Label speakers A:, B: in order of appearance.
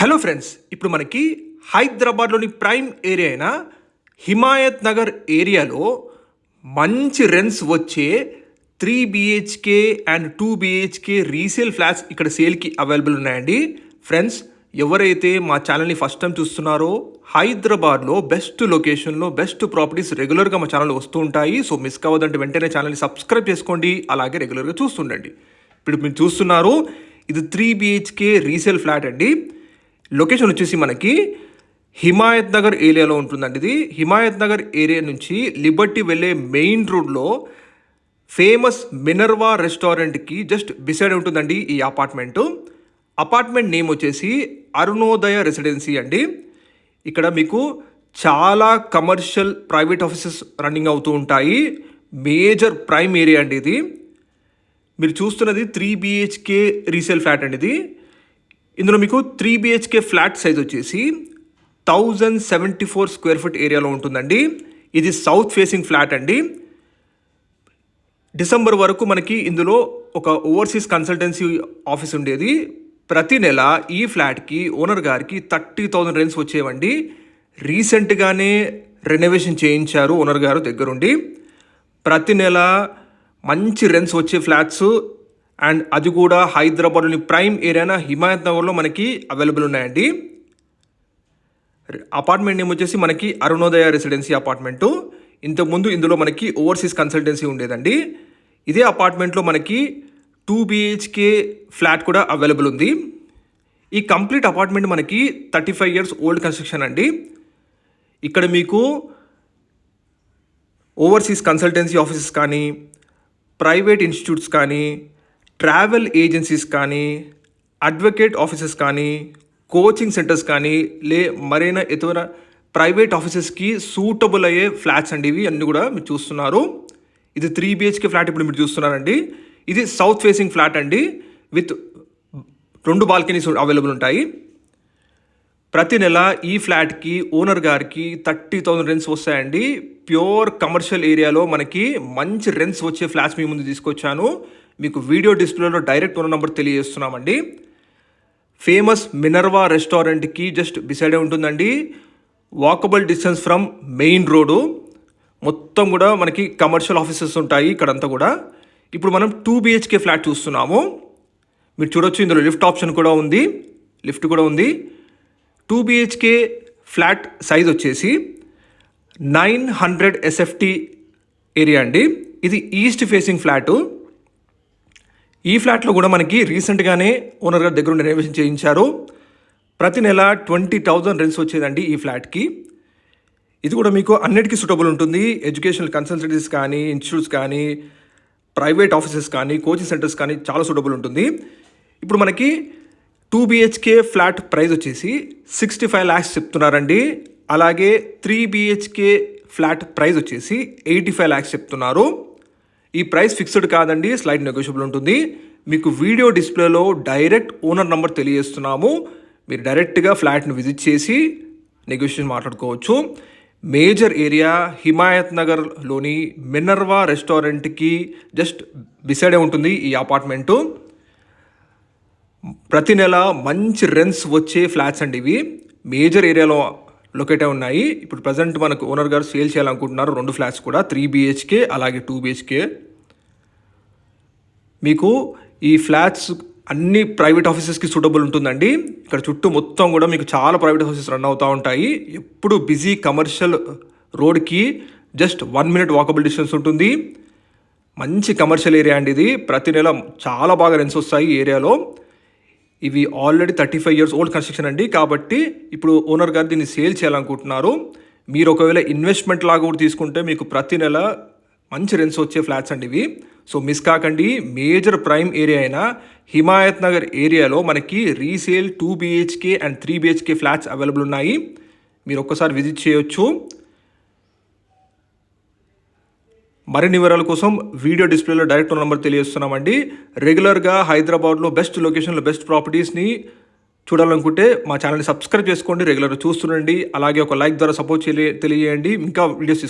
A: Hello friends ఇప్పుడు మనకి హైదరాబాద్లోని ప్రైమ్ ఏరియా అయిన హిమాయత్ నగర్ ఏరియాలో మంచి రెంట్స్ వచ్చే three BHK and two BHK resale flats ఇక్కడ సేల్కి అవైలబుల్ ఉన్నాయండి. ఫ్రెండ్స్ ఎవరైతే మా ఛానల్ని ఫస్ట్ టైం చూస్తున్నారో హైదరాబాద్లో బెస్ట్ లొకేషన్లో బెస్ట్ ప్రాపర్టీస్ రెగ్యులర్గా మా ఛానల్ వస్తూ ఉంటాయి. సో మిస్ కావద్దంటే వెంటనే ఛానల్ని సబ్స్క్రైబ్ చేసుకోండి అలాగే రెగ్యులర్గా చూస్తుండండి. ఇప్పుడు మీరు చూస్తున్నారు ఇది త్రీ బిహెచ్కే రీసేల్ ఫ్లాట్ అండి. లొకేషన్ వచ్చేసి మనకి హిమాయత్ నగర్ ఏరియాలో ఉంటుందండి ఇది. హిమాయత్ నగర్ ఏరియా నుంచి లిబర్టీ వెళ్ళే మెయిన్ రోడ్లో ఫేమస్ మినర్వా రెస్టారెంట్కి జస్ట్ బిసైడ్ ఉంటుందండి ఈ అపార్ట్మెంటు. అపార్ట్మెంట్ నేమ్ వచ్చేసి అరుణోదయ రెసిడెన్సీ అండి. ఇక్కడ మీకు చాలా కమర్షియల్ ప్రైవేట్ ఆఫీసెస్ రన్నింగ్ అవుతూ ఉంటాయి. మేజర్ ప్రైమ్ ఏరియా అండి ఇది. మీరు చూస్తున్నది త్రీ బిహెచ్కే రీసేల్ ఫ్లాట్ అండి ఇది. ఇందులో మీకు త్రీ బిహెచ్కే ఫ్లాట్ సైజ్ వచ్చేసి thousand seventy four square feet ఏరియాలో ఉంటుందండి. ఇది సౌత్ ఫేసింగ్ ఫ్లాట్ అండి. డిసెంబర్ వరకు మనకి ఇందులో ఒక ఓవర్సీస్ కన్సల్టెన్సీ ఆఫీస్ ఉండేది. ప్రతి నెల ఈ ఫ్లాట్కి ఓనర్ గారికి థర్టీ థౌజండ్ రెంట్స్ వచ్చేవండి. రీసెంట్గానే రెనోవేషన్ చేయించారు ఓనర్ గారు దగ్గరుండి. ప్రతి నెల మంచి రెంట్స్ వచ్చే ఫ్లాట్స్ అండ్ అది కూడా హైదరాబాద్లోని ప్రైమ్ ఏరియాన హిమాయత్ నగర్లో మనకి అవైలబుల్ ఉన్నాయండి. అపార్ట్మెంట్ నేమ్ వచ్చేసి మనకి అరుణోదయ రెసిడెన్సీ అపార్ట్మెంటు. ఇంతకుముందు ఇందులో మనకి ఓవర్సీస్ కన్సల్టెన్సీ ఉండేదండి. ఇదే అపార్ట్మెంట్లో మనకి టూ బిహెచ్కే ఫ్లాట్ కూడా అవైలబుల్ ఉంది. ఈ కంప్లీట్ అపార్ట్మెంట్ మనకి thirty five years old construction అండి. ఇక్కడ మీకు ఓవర్సీస్ కన్సల్టెన్సీ ఆఫీసెస్ కానీ ప్రైవేట్ ఇన్స్టిట్యూట్స్ కానీ ట్రావెల్ ఏజెన్సీస్ కానీ అడ్వకేట్ ఆఫీసెస్ కానీ కోచింగ్ సెంటర్స్ కానీ లే మరైనా ఇతర ప్రైవేట్ ఆఫీసెస్కి సూటబుల్ అయ్యే ఫ్లాట్స్ అండి ఇవి. అన్నీ కూడా మీరు చూస్తున్నారు. ఇది త్రీ బిహెచ్కే ఫ్లాట్ ఇప్పుడు మీరు చూస్తున్నారండి. ఇది సౌత్ ఫేసింగ్ ఫ్లాట్ అండి. విత్ రెండు బాల్కనీస్ అవైలబుల్ ఉంటాయి. ప్రతి నెల ఈ ఫ్లాట్కి ఓనర్ గారికి థర్టీ థౌసండ్ రెంట్స్ వస్తాయండి. ప్యూర్ కమర్షియల్ ఏరియాలో మనకి మంచి రెంట్స్ వచ్చే ఫ్లాట్స్ మీ ముందు తీసుకొచ్చాను. మీకు వీడియో డిస్ప్లేలో డైరెక్ట్ ఫోన్ నెంబర్ తెలియజేస్తున్నామండి. ఫేమస్ మినర్వా రెస్టారెంట్కి జస్ట్ బిసైడే ఉంటుందండి. Walkable distance from main road మొత్తం కూడా మనకి కమర్షియల్ ఆఫీసెస్ ఉంటాయి ఇక్కడంతా కూడా. ఇప్పుడు మనం టూ బిహెచ్కే ఫ్లాట్ చూస్తున్నాము. మీరు చూడొచ్చు ఇందులో లిఫ్ట్ ఆప్షన్ కూడా ఉంది. లిఫ్ట్ కూడా ఉంది. టూ బిహెచ్కే ఫ్లాట్ సైజ్ వచ్చేసి నైన్ హండ్రెడ్ ఎస్ఎఫ్టీ ఏరియా అండి. ఇది ఈస్ట్ ఫేసింగ్ ఫ్లాటు ఈ ఫ్లాట్లో కూడా మనకి రీసెంట్గానే ఓనర్ గారి దగ్గర రెనోవేషన్ చేయించారు. ప్రతి నెల ట్వంటీ థౌజండ్ రెంట్స్ వచ్చేదండి ఈ ఫ్లాట్కి. ఇది కూడా మీకు అన్నిటికీ సూటబుల్ ఉంటుంది. ఎడ్యుకేషనల్ కన్సల్టెన్సీస్ కానీ ఇన్స్టిట్యూట్స్ కానీ ప్రైవేట్ ఆఫీసెస్ కానీ కోచింగ్ సెంటర్స్ కానీ చాలా సూటబుల్ ఉంటుంది. ఇప్పుడు మనకి టూ బిహెచ్కే ఫ్లాట్ ప్రైస్ వచ్చేసి సిక్స్టీ ఫైవ్ ల్యాక్స్ చెప్తున్నారండి. అలాగే త్రీ బిహెచ్కే ఫ్లాట్ ప్రైస్ వచ్చేసి ఎయిటీ ఫైవ్ ల్యాక్స్ చెప్తున్నారు. ఈ ప్రైస్ ఫిక్స్డ్ కాదండి స్లైడ్ నెగోషియబుల్ ఉంటుంది. మీకు వీడియో డిస్ప్లేలో డైరెక్ట్ ఓనర్ నంబర్ తెలియజేస్తున్నాము. మీరు డైరెక్ట్గా ఫ్లాట్ని విజిట్ చేసి నెగోషియేషన్ మాట్లాడుకోవచ్చు. మేజర్ ఏరియా హిమాయత్ నగర్లోని మినర్వా రెస్టారెంట్కి జస్ట్ బిసైడే ఉంటుంది ఈ అపార్ట్మెంటు. ప్రతి నెల మంచి రెంట్స్ వచ్చే ఫ్లాట్స్ అండి ఇవి. మేజర్ ఏరియాలో లొకేట్ అయి ఉన్నాయి. ఇప్పుడు ప్రజెంట్ మనకు ఓనర్ గారు సేల్ చేయాలనుకుంటున్నారు. రెండు ఫ్లాట్స్ కూడా త్రీ బిహెచ్కే అలాగే టూ బిహెచ్కే. మీకు ఈ ఫ్లాట్స్ అన్ని ప్రైవేట్ ఆఫీసెస్కి సూటబుల్ ఉంటుందండి. ఇక్కడ చుట్టూ మొత్తం కూడా మీకు చాలా ప్రైవేట్ ఆఫీసెస్ రన్ అవుతూ ఉంటాయి. ఎప్పుడు బిజీ కమర్షియల్ రోడ్కి just one minute walkable distance ఉంటుంది. మంచి కమర్షియల్ ఏరియా అండి ఇది. ప్రతి నెల చాలా బాగా రెంట్స్ వస్తాయి ఈ ఏరియాలో. ఇవి already thirty five years old construction అండి. కాబట్టి ఇప్పుడు ఓనర్ గారు దీన్ని సేల్ చేయాలనుకుంటున్నారు. మీరు ఒకవేళ ఇన్వెస్ట్మెంట్ లాగా కూడా తీసుకుంటే మీకు ప్రతి నెల మంచి రెంట్స్ వచ్చే ఫ్లాట్స్ అండి ఇవి. సో మిస్ కాకండి మేజర్ ప్రైమ్ ఏరియా అయిన హిమాయత్ నగర్ ఏరియాలో మనకి resale two BHK and three BHK flats available ఉన్నాయి. మీరు ఒక్కసారి విజిట్ చేయొచ్చు. మరిన్ని వివరాల కోసం వీడియో డిస్ప్లేలో డైరెక్ట్ నెంబర్ తెలియజేస్తున్నామండి. రెగ్యులర్గా హైదరాబాద్లో బెస్ట్ లొకేషన్లో బెస్ట్ ప్రాపర్టీస్ని చూడాలనుకుంటే మా ఛానల్ని సబ్స్క్రైబ్ చేసుకోండి రెగ్యులర్గా చూస్తుండండి. అలాగే ఒక లైక్ ద్వారా సపోర్ట్ తెలియజేయండి. ఇంకా వీడియోస్